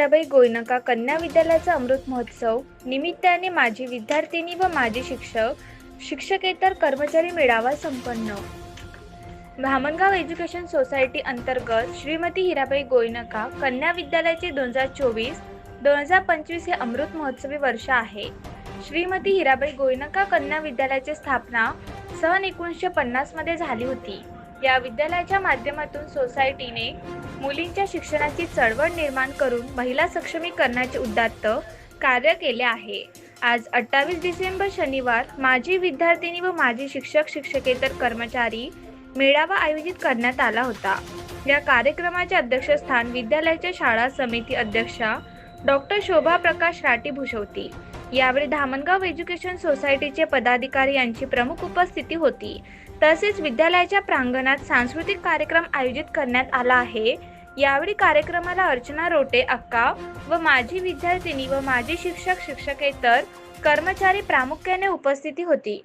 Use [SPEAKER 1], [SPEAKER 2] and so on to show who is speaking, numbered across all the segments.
[SPEAKER 1] हिराबाई गोयनका कन्या विद्यालयाचा अमृत महोत्सव निमित्ताने माजी विद्यार्थिनी व माजी शिक्षक शिक्षकेतर कर्मचारी मेळावा संपन्न. भामणगाव एज्युकेशन सोसायटी अंतर्गत श्रीमती हिराबाई गोयनका कन्या विद्यालयाचे दोन हजार चोवीस दोन हजार पंचवीस हे अमृत महोत्सवी वर्ष आहे. श्रीमती हिराबाई गोयनका कन्या विद्यालयाची स्थापना सन एकोणीसशे पन्नासमध्ये झाली होती. या विद्यालयाच्या माध्यमातून सोसायटीने मुलींच्या शिक्षणाची चळवळ निर्माण करून महिला सक्षमीकरणाचे उद्दात्त कार्य केले आहे. आज अठ्ठावीस डिसेंबर शनिवार माजी विद्यार्थिनी व माजी शिक्षक शिक्षकेतर कर्मचारी मेळावा आयोजित करण्यात आला होता. या कार्यक्रमाचे अध्यक्षस्थान विद्यालयाच्या शाळा समिती अध्यक्षा डॉक्टर शोभा प्रकाश राठी भूषवती यावेळी धामणगाव एज्युकेशन सोसायटीचे पदाधिकारी यांची प्रमुख उपस्थिती होती. तसेच विद्यालयाच्या प्रांगणात सांस्कृतिक कार्यक्रम आयोजित करण्यात आला आहे. यावेळी कार्यक्रमाला अर्चना रोटे अक्का व माजी विद्यार्थिनी व माजी शिक्षक शिक्षकेतर कर्मचारी प्रामुख्याने उपस्थिती होती.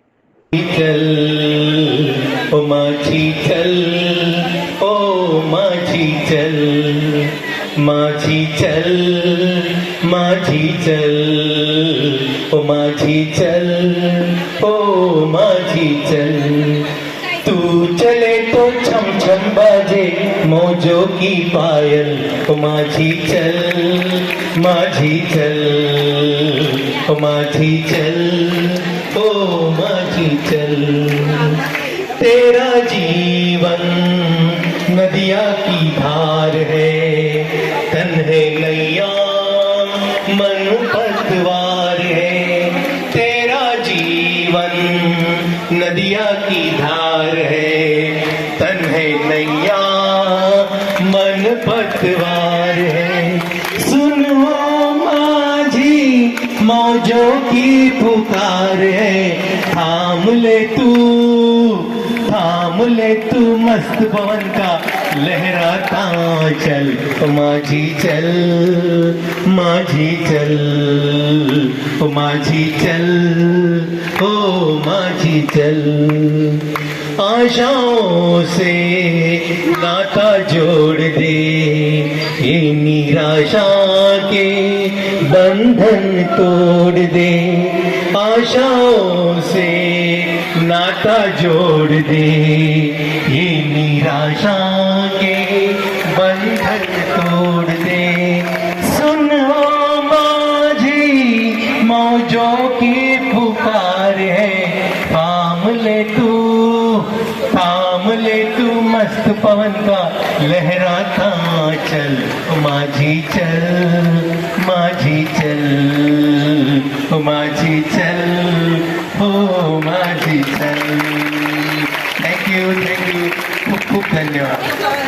[SPEAKER 2] चल ओ माझी चल ओ माझी चल माझी चल माझी चल. ओ माझी चल, ओ माझी चल। तू चले तो छम छम बाजे, मौजों की पायल। ओ माझी चल माझी चल, ओ माझी चल, ओ माझी चल। तेरा जीवन नदिया की धार है तन है नैया मन तेरा जीवन नदिया की धार है, तन है नैया, मन पतवार है। सुनो माझी मौजों की पुकार है, थाम ले तू, थाम ले तू मस्त पवन का लहराता चल, माझी चल माझी चल माझी चल। ओ माझी चल। आशाओं से नाता जोड़ दे। ये निराशा के बंधन तोड़ दे। आशाओं से नाता जोड़ दे। ये निराशा के बंधन तोड़ दे। सुनो माझी मौजों की थाम ले तू मस्त पवन का लहराता चल, माझी चल माझी चल माझी चल, हो, माझी चल. थैंक यू थैंक यू खूब खूब धन्यवाद.